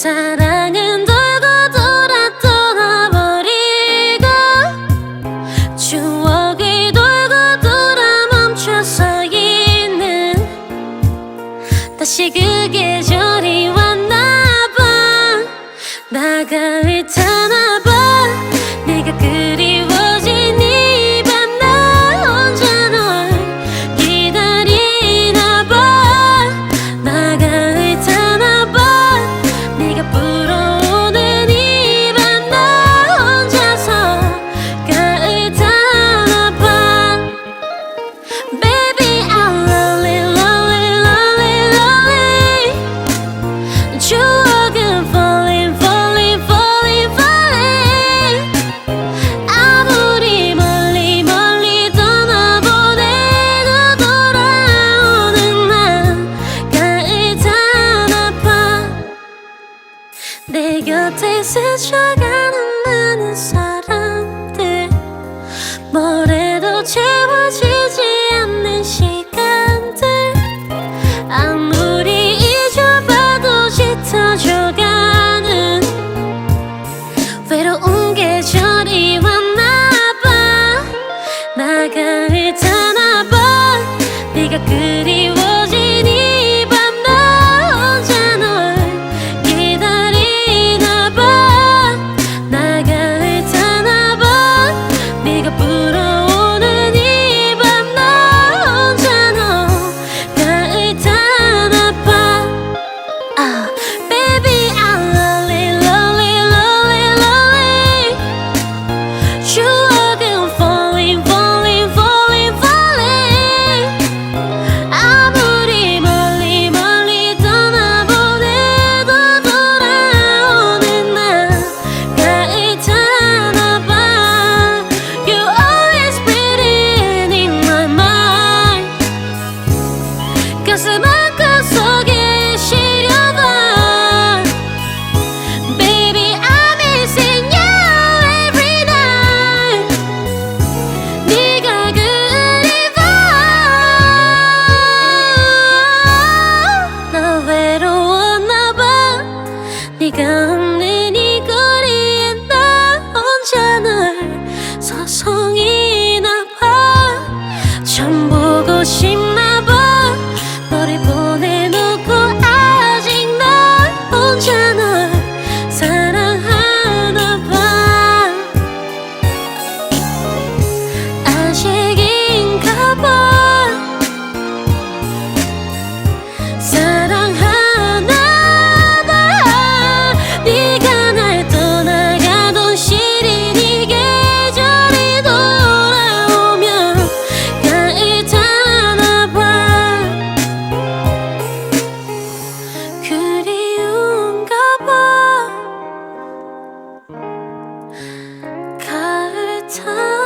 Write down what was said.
사랑은 돌고 돌아 떠나버리고 추억이 돌고 돌아 멈춰 서 있는 다시 그 계절이 왔나봐. 나가 있잖 곁에 스쳐가는 많은 사람들. 뭐래도 채워지지 않는 시간들. 아무리 잊어봐도 짙어져가는 외로운 계절이 왔나봐. 나가 있잖아봐 네가 그리 네가 없는 이 거리에 나 혼자 널 서성이나 봐 참 보고 싶네 他。